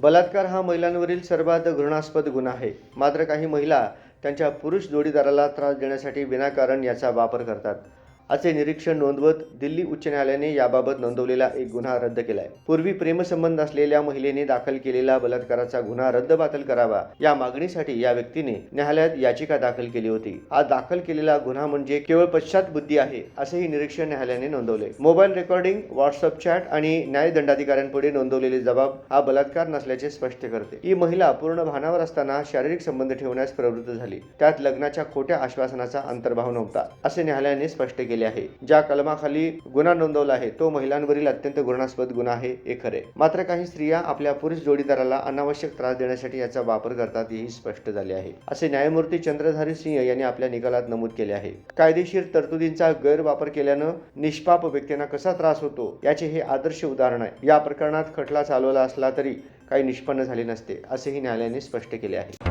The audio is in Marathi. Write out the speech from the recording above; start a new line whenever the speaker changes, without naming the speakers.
बलात्कार हा महिलांवरील सर्वात घृणास्पद गुन्हा आहे. मात्र काही महिला त्यांच्या पुरुष जोडीदाराला त्रास देण्यासाठी विनाकारण याचा वापर करतात. असे निरीक्षण नोंदवत दिल्ली उच्च न्यायालयाने याबाबत नोंदवलेला एक गुन्हा रद्द केलाय. पूर्वी प्रेमसंबंध असलेल्या महिलेने दाखल केलेला बलात्काराचा गुन्हा रद्दबातल करावा या मागणीसाठी या व्यक्तीने न्यायालयात याचिका दाखल केली होती. आज दाखल केलेला गुन्हा म्हणजे केवळ पश्चात बुद्धी आहे असेही निरीक्षण न्यायालयाने नोंदवले. मोबाईल रेकॉर्डिंग व्हॉट्सअप चॅट आणि न्यायदंडाधिकाऱ्यांपुढे नोंदवलेले जबाब हा बलात्कार नसल्याचे स्पष्ट करते. ही महिला पूर्ण भानावर असताना शारीरिक संबंध ठेवण्यास प्रवृत्त झाली. त्यात लग्नाच्या खोट्या आश्वासनाचा अंतर्भाव नव्हता असे न्यायालयाने स्पष्ट केले. केले आहे. ज्या कलमाखाली गुन्हा नोंदवला आहे तो महिलांवरील अत्यंत घृणास्पद गुन्हा आहे हे खरे. मात्र काही स्त्रिया आपल्या पुरुष जोडीदाराला अनावश्यक त्रास देण्यासाठी याचा वापर करतात हेही स्पष्ट झाले आहे. असे न्यायमूर्ती चंद्रधारी सिंह यांनी आपल्या निकालात नमूद केले आहे. कायदेशीर तरतुदींचा गैरवापर केल्यानं निष्पाप व्यक्तींना कसा त्रास होतो याचे हे आदर्श उदाहरण आहे. या प्रकरणात खटला चालवला असला तरी काही निष्पन्न झाले नसते असेही न्यायालयाने स्पष्ट केले आहे.